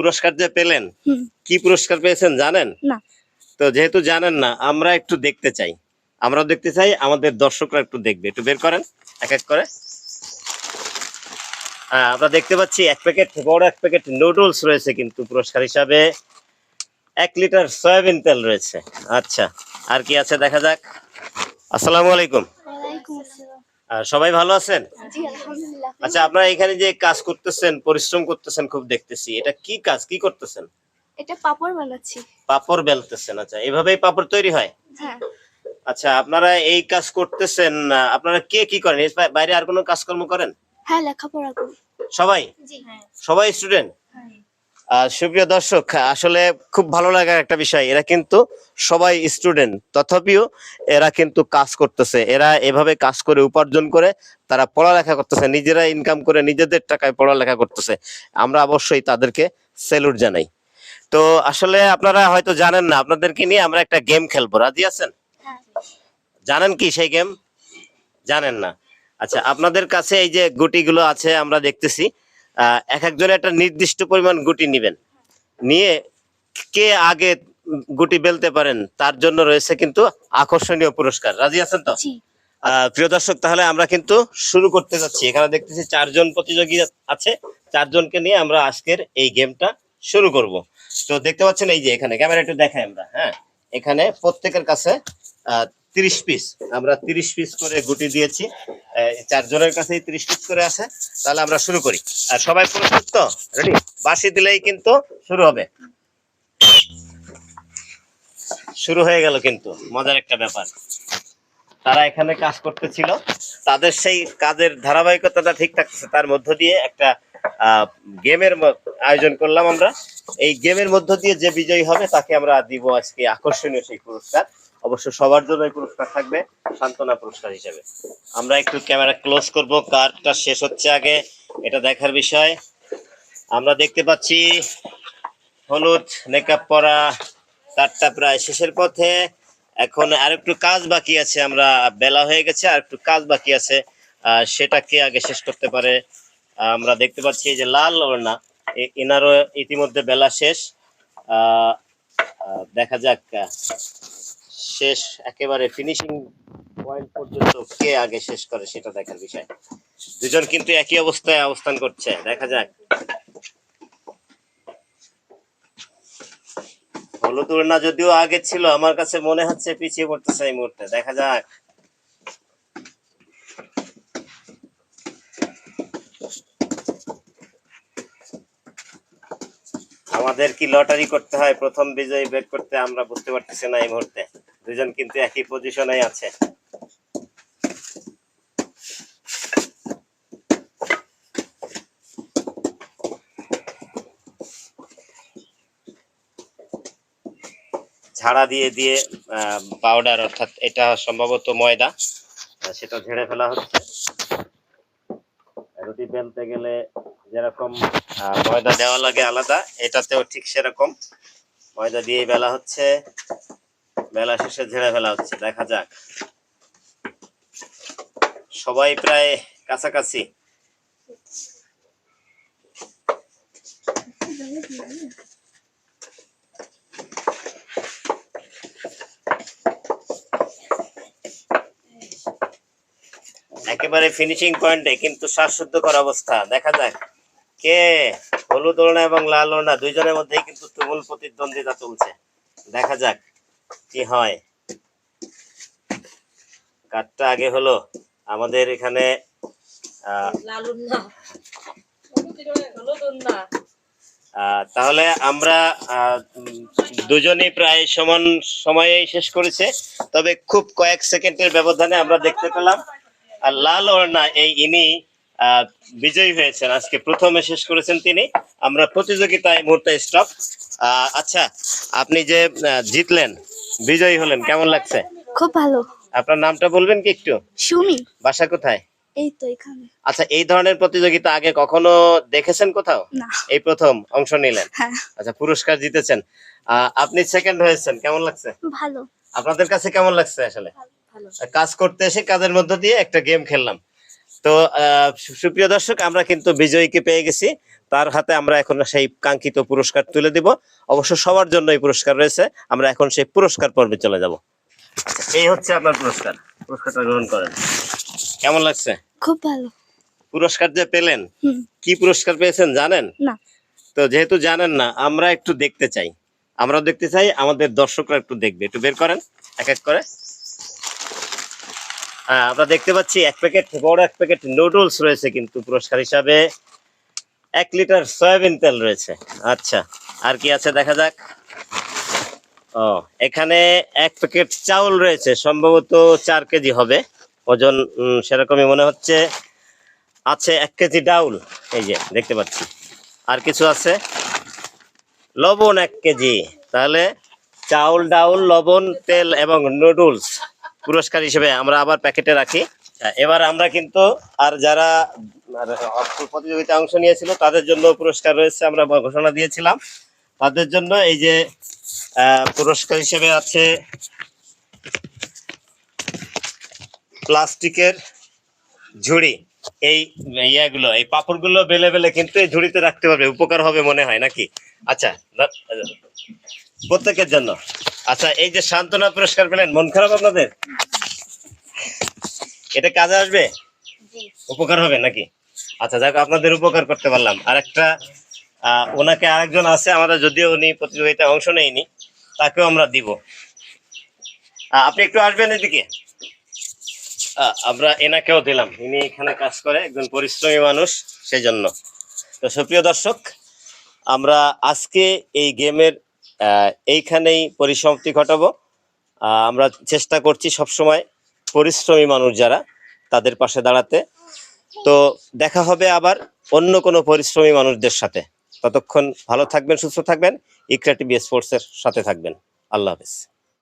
পুরস্কার যে পেলেন কি পুরস্কার পেয়েছেন জানেন? না। তো যেহেতু জানেন না আমরা একটু দেখতে চাই। আমরা দেখতে চাই আমাদের দর্শকরা একটু দেখবে। একটু বের করেন এক এক করে। হ্যাঁ আমরা দেখতে পাচ্ছি এক প্যাকেট বড় এক প্যাকেট নুডলস রয়েছে কিন্তু পুরস্কার হিসাবে। এক লিটার সয়াবিন তেল রয়েছে। আচ্ছা আর কি আছে দেখা যাক। আসসালামু আলাইকুম। সবাই ভালো আছেন? আচ্ছা আপনারা এখানে যে কাজ করতেছেন পরিশ্রম করতেছেন খুব দেখতেছি এটা কি কাজ? কি করতেছেন? এটা পাপড় বানাচ্ছি। পাপড় বেলতেছেন আচ্ছা। এভাবেই পাপড় তৈরি হয়? হ্যাঁ। আচ্ছা আপনারা এই কাজ করতেছেন আপনারা কে কি করেন? বাইরে আর কোনো কাজকর্ম করেন? হ্যাঁ লেখাপড়া করি। সবাই? হ্যাঁ। সবাই স্টুডেন্ট সুপ্রিয় দর্শক, আসলে খুব ভালো লাগার একটা বিষয়, এরা কিন্তু সবাই স্টুডেন্ট তথাপিও এরা কিন্তু কাজ করতেছে। এরা এভাবে কাজ করে, উপার্জন করে, তারা পড়ালেখা করতেছে, নিজেরা ইনকাম করে, নিজেদের টাকায় পড়ালেখা করতেছে। আমরা অবশ্যই তাদেরকে স্যালুট জানাই। তো আসলে আপনারা হয়তো জানেন না, আপনাদেরকে নিয়ে আমরা একটা গেম খেলব। রাজি আছেন? জানেন কি সেই গেম জানেন না। আচ্ছা আপনাদের কাছে এই যে গুটিগুলো আছে, আমরা দেখতেছি। এক একজনে একটা নির্দিষ্ট পরিমাণ গুটি নেবেন। নিয়ে কে আগে গুটি বেলতে পারেন তার জন্য রয়েছে কিন্তু আকর্ষণীয় পুরস্কার। রাজি আছেন তো? আহ, প্রিয় দর্শক তাহলে আমরা কিন্তু শুরু করতে যাচ্ছি। এখানে দেখতেছি চারজন প্রতিযোগী আছে। চারজনকে নিয়ে আমরা আজকের এই গেমটা শুরু করব। তো দেখতে পাচ্ছেন এই যে এখানে ক্যামেরা একটু দেখাই আমরা হ্যাঁ? এখানে প্রত্যেকের কাছে তিরিশ পিস আমরা তিরিশ পিস করে গুটি দিয়েছি। আহ, চারজনের কাছেই তিরিশ করে আছে। তাহলে আমরা শুরু করি। আর সবাই প্রস্তুত তো রেডি বাসি দিলেই কিন্তু শুরু হবে। শুরু হয়ে গেল কিন্তু, মজার একটা ব্যাপার। তারা এখানে কাজ করতেছিল। তাদের সেই কাজের ধারাবাহিকতাটা ঠিক থাকতেছে। তার মধ্য দিয়ে একটা গেমের আয়োজন করলাম আমরা। এই গেমের মধ্য দিয়ে যে বিজয়ী হবে, তাকে আমরা দিব আজকে আকর্ষণীয় সেই পুরস্কার। অবশ্য সবার জন্য পুরস্কার থাকবে, সান্ত্বনা পুরস্কার হিসেবে। আমরা একটু ক্যামেরা ক্লোজ করব কার্ডটা শেষ হচ্ছে আগে, এটা দেখার বিষয়। আমরা দেখতে পাচ্ছি হলুদ মেকআপ পরা কার্ডটা প্রায় শেষের পথে। এখন আর একটু কাজ বাকি আছে, আমরা বেলা হয়ে গেছে আর একটু কাজ বাকি আছে সেটা কে আগে শেষ করতে পারে। আমরা দেখতে পাচ্ছি যে লাল ওড়না এনারও ইতিমধ্যে বেলা শেষ। দেখা যাক শেষ, একেবারে ফিনিশিং পয়েন্ট পর্যন্ত কে আগে শেষ করে সেটা দেখার বিষয়। দুজন কিন্তু একই অবস্থায় অবস্থান করছে, দেখা যাক। হলুদ ওড়না যদিও আগে ছিল, আমার কাছে মনে হচ্ছে পিছিয়ে পড়তেছে এই মুহূর্তে, দেখা যাক। আমাদের কি লটারি করতে হয়? প্রথম বিজয়ী বের করতে আমরা বুঝতে পারতেছি না এই মুহূর্তে। দুজন কিন্তু একই পজিশনে আছে। ঝাড়া দিয়ে দিয়ে পাউডার অর্থাৎ এটা সম্ভবত ময়দা সেটা ঝেড়ে ফেলা হচ্ছে। রুটি বেলতে গেলে যেরকম ময়দা দেওয়া লাগে আলাদা, এটাতেও ঠিক সেরকম। ময়দা দিয়ে বেলা হচ্ছে। বেলা শেষে ঝেড়ে ফেলা হচ্ছে, দেখা যাক। সবাই প্রায় কাছাকাছি। একেবারে ফিনিশিং পয়েন্টে কিন্তু শ্বাসরুদ্ধকর অবস্থা। দেখা যাক কে হলুদ ওড়না এবং লাল ওড়না, দুইজনের মধ্যেই কিন্তু তুমুল প্রতিদ্বন্দ্বিতা চলছে। দেখা যাক। কি হয়? কাঠটা আগে হলো। আমাদের এখানে তাহলে আমরা দুজনেই প্রায় সমান সময়েই শেষ করেছে। তবে খুব কয়েক সেকেন্ডের ব্যবধানে আমরা দেখতে পেলাম। আর লাল ওড়না এই ইনি আহ, বিজয়ী হয়েছেন। আজকে প্রথমে শেষ করেছেন তিনি। আমরা প্রতিযোগিতায় এই মুহূর্তে স্টপ আচ্ছা আপনি যে জিতলেন বিজয়ী হলেন কেমন লাগছে? খুব ভালো। আপনার নামটা বলবেন কি একটু? সুমি। বাসা কোথায়? এই তো এখানে। আচ্ছা এই ধরনের প্রতিযোগিতা আগে কখনো দেখেছেন কোথাও? এই প্রথম অংশ নিলেন। হ্যাঁ। আচ্ছা পুরস্কার জিতেছেন। আপনি সেকেন্ড হয়েছেন কেমন লাগছে? ভালো। আপনাদের কাছে কেমন লাগছে আসলে? কাজ করতে এসে কাজের মধ্য দিয়ে একটা গেম খেললাম। তো সুপ্রিয় দর্শক আমরা কিন্তু বিজয়ীকে পেয়ে গেছি। তার হাতে আমরা এখন সেই কাঙ্ক্ষিত পুরস্কার তুলে দিব। অবশ্য সবার জন্য এই পুরস্কার রয়েছে। আমরা এখন সেই পুরস্কার পর্বে চলে যাব। এই হচ্ছে আপনার পুরস্কার। পুরস্কারটা গ্রহণ করেন। কেমন লাগছে? খুব ভালো। পুরস্কার যে পেলেন কি পুরস্কার পেয়েছেন জানেন? না। তো যেহেতু জানেন না আমরা একটু দেখতে চাই। আমরাও দেখতে চাই আমাদের দর্শকরা একটু দেখবে। একটু বের করেন এক এক করে। আমরা দেখতে পাচ্ছি এক প্যাকেট, বড় এক প্যাকেট নুডলস রয়েছে কিন্তু পুরস্কার হিসাবে। এক লিটার সয়াবিন তেল রয়েছে। আচ্ছা আর কি আছে দেখা যাক। ও, এখানে এক প্যাকেট চাউল রয়েছে, সম্ভবত চার কেজি হবে। ওজন সেরকমই মনে হচ্ছে। আছে এক কেজি ডাউল, এই যে দেখতে পাচ্ছি। আর কিছু আছে? লবণ এক কেজি, তাহলে চাউল, ডাউল, লবণ, তেল এবং নুডলস পুরস্কার হিসেবে আমরা আবার প্যাকেটে রাখি। এবার আমরা কিন্তু আর যারা আর প্রতিযোগিতায় অংশ নিয়েছিল, তাদের জন্য পুরস্কার রয়েছে, আমরা ঘোষণা দিয়েছিলাম। তাদের জন্য এই যে পুরস্কার হিসেবে আছে প্লাস্টিকের ঝুড়ি। এই ইয়াগুলো, এই পাপড়গুলো বেলে বেলে কিন্তু এই ঝুড়িতে রাখতে পারবে উপকার হবে মনে হয় নাকি? আচ্ছা প্রত্যেকের জন্য। আচ্ছা এই যে সান্ত্বনা পুরস্কার পেলেন মন খারাপ আপনাদের? এটা কাজে আসবে? উপকার হবে নাকি? আচ্ছা যাক আপনাদের উপকার করতে পারলাম। আর একটা ওনাকে আরেকজন আছে আমাদের যদিও উনি প্রতিযোগিতায় অংশ নেয়নি তাকেও আমরা দিব। আপনি একটু আসবেন এদিকে। আমরা এনাকেও দিলাম। ইনি এখানে কাজ করে একজন পরিশ্রমী মানুষ সেই জন্য তো সুপ্রিয় দর্শক আমরা আজকে এই গেমের এইখানেই পরিসমাপ্তি ঘটাবো। আমরা চেষ্টা করছি সবসময় পরিশ্রমী মানুষ যারা, তাদের পাশে দাঁড়াতে। তো দেখা হবে আবার অন্য কোনো পরিশ্রমী মানুষদের সাথে। ততক্ষণ ভালো থাকবেন, সুস্থ থাকবেন। ইকরা টিভি স্পোর্টসের সাথে থাকবেন। আল্লাহ হাফেজ।